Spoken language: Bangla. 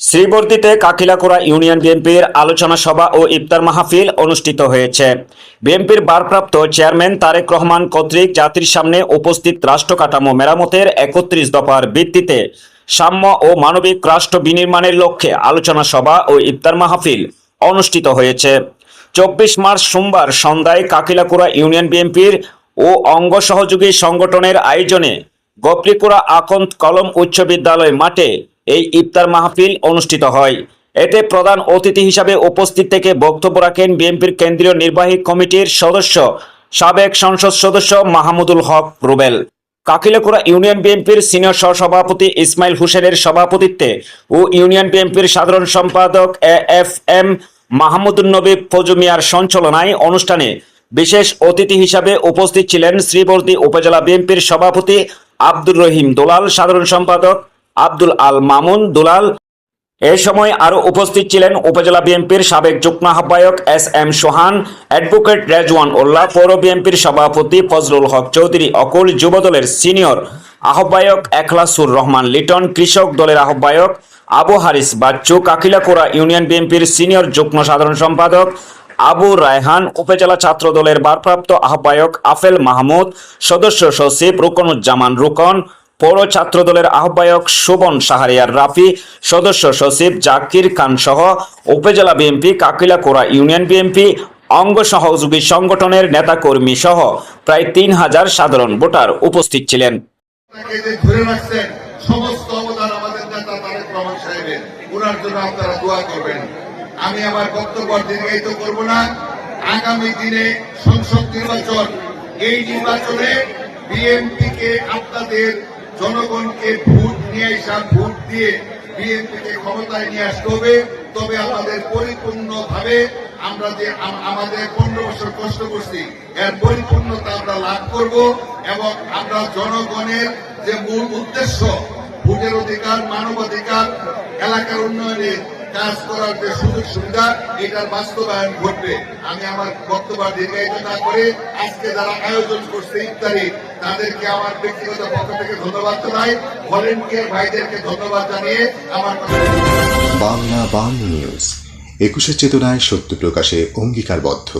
শ্রীবর্দিতে কাকিলাকুড়া ইউনিয়ন বিএনপির আলোচনা সভা ও ইফতার মাহফিল অনুষ্ঠিত হয়েছে। বিএনপির ভারপ্রাপ্ত চেয়ারম্যান তারেক রহমান কর্তৃক জাতির সামনে উপস্থিত রাষ্ট্র কাঠামো মেরামতের একত্রিশ দফার ভিত্তিতে সাম্য ও মানবিক রাষ্ট্র বিনির্মাণের লক্ষ্যে আলোচনা সভা ও ইফতার মাহফিল অনুষ্ঠিত হয়েছে। চব্বিশ মার্চ সোমবার সন্ধ্যায় কাকিলাকুড়া ইউনিয়ন বিএনপির ও অঙ্গ সহযোগী সংগঠনের আয়োজনে গপ্রিকুড়া আকন্ত কলম উচ্চ বিদ্যালয় মাঠে এই ইফতার মাহফিল অনুষ্ঠিত হয়। এতে প্রধান অতিথি হিসাবে উপস্থিত থেকে বক্তব্য রাখেন বিএনপির কেন্দ্রীয় নির্বাহী কমিটির সদস্য, সাবেক সংসদ সদস্য মাহমুদুল হক রুবেল। কাকিলাকুড়া ইউনিয়ন বিএনপির সিনিয়র সহসভাপতি ইসমাইল হোসেনের সভাপতিত্বে ও ইউনিয়ন বিএনপির সাধারণ সম্পাদক এ এফ এম মাহমুদুল নবী ফজুমিয়ার সঞ্চালনায় অনুষ্ঠানে বিশেষ অতিথি হিসাবে উপস্থিত ছিলেন শ্রীবর্দী উপজেলা বিএনপির সভাপতি আব্দুর রহিম দোলাল, সাধারণ সম্পাদক আব্দুল আল মামুন দুলাল। এ সময় আরও উপস্থিত ছিলেন উপজেলা বিএনপির সাবেক যুগ্ম আহ্বায়ক S M Sohan, advocate Rezwan Ullah, পৌর বিএনপির সভাপতি ফজলুল হক চৌধুরী, অকুল যুবদলের সিনিয়র আহ্বায়ক এখলাসুর রহমান লিটন, কৃষক দলের আহ্বায়ক আবু হারিস বাচ্চু কাকিলাকুড়া ইউনিয়ন বিএনপির সিনিয়র যুগ্ম সাধারণ সম্পাদক আবু রায়হান, উপজেলা ছাত্র দলের ভারপ্রাপ্ত আহ্বায়ক আফেল মাহমুদ, সদস্য সচিব রুকনুজ্জামান রুকন পৌর ছাত্র দলের আহ্বায়ক শোভন সাহারিয়ার রাফি, সদস্য সচিব জাকির খান সহ উপজেলা বিএনপি, কাকিলাকোড়া ইউনিয়ন বিএনপি, অঙ্গ সহযোগী সংগঠনের নেতাকর্মী সহ প্রায় তিন হাজার সাধারণ ভোটার উপস্থিত ছিলেন। আমি আমার বক্তব্য দীর্ঘায়িত করব না। আগামী দিনে সংসদ নির্বাচন, এই নির্বাচনে বিএনপি কে আপনাদের জনগণকে ভোট নিয়ে আসা ভোট দিয়ে বিএনপি কে ক্ষমতায় নিয়ে আসতে হবে। তবে আমাদের পরিপূর্ণভাবে আমরা যে আমাদের পনেরো বছর কষ্ট করছি, এর পরিপূর্ণতা আমরা লাভ করব এবং আমরা জনগণের যে মূল উদ্দেশ্য, ভোটের অধিকার, মানবাধিকার, এলাকার উন্নয়নে কাজ করার যে সুযোগ সুবিধা, এটার বাস্তবায়ন ঘটবে। আমি আমার বক্তব্য দীর্ঘায়িত না করে আজকে যারা আয়োজন করছে ইত্যাদি তাদেরকে আমার ব্যক্তিগত পক্ষ থেকে ধন্যবাদ জানাই। ভলেন্টিয়ার ভাইদেরকে ধন্যবাদ জানিয়ে আমার বাংলা বাংলা নিউজ একুশের চেতনায় সত্য প্রকাশে অঙ্গীকারবদ্ধ।